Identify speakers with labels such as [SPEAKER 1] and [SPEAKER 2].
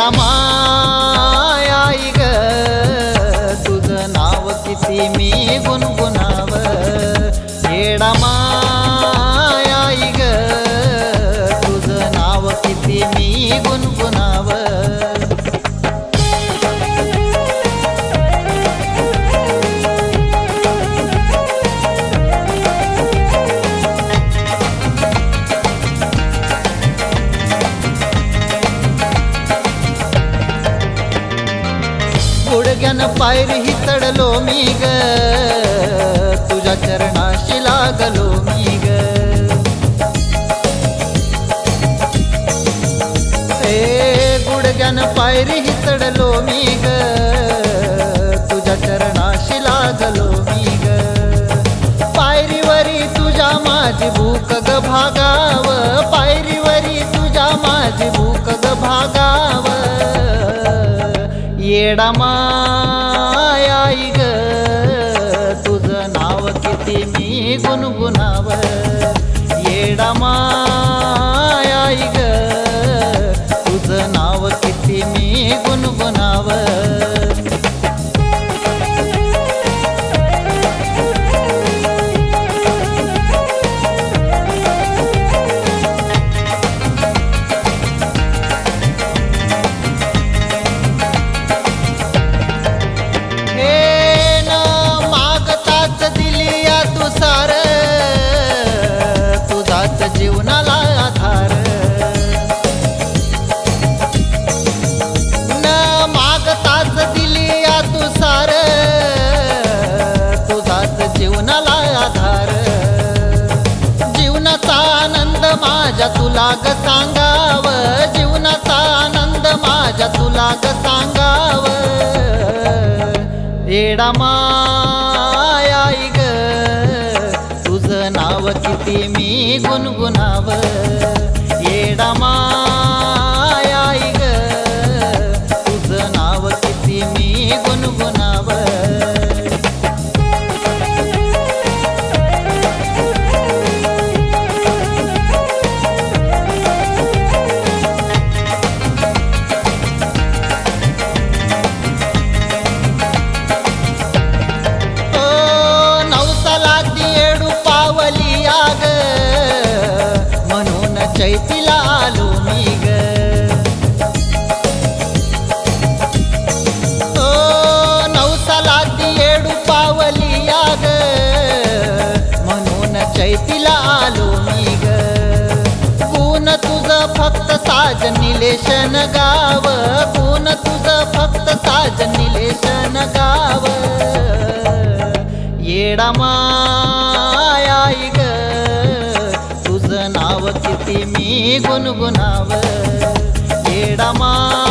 [SPEAKER 1] येडा मायाई ग तुझं नाव किती मी गुडघ्यानं पायरीही चढलो मी ग. तुझ्या चरणाशी लागलो मी ग. ए गुडघ्यानं पायरीही चढलो मी ग. तुझ्या चरणाशी लागलो मी ग. पायरीवरी तुझ्या माझी भूक ग भागा. मायाई ग तुझं नाव किती मी गुणगुणाव. येडा मायाई ग तुझं नाव किती मी गुणगुणाव. जीवनाला आधार. जीवनाचा आनंद माझ्या तुला ग सांगाव. जीवनाचा आनंद माझ्या तुला ग सांगाव. येडा मायाई ग तुझं नाव किती मी गुणगुणाव. येडा मा साज निलेशन गाव गुण तुझं फक्त साज निलेशन गाव? येडा मायाई ग तुझं नाव किती मी गुणगुणाव. येडा मा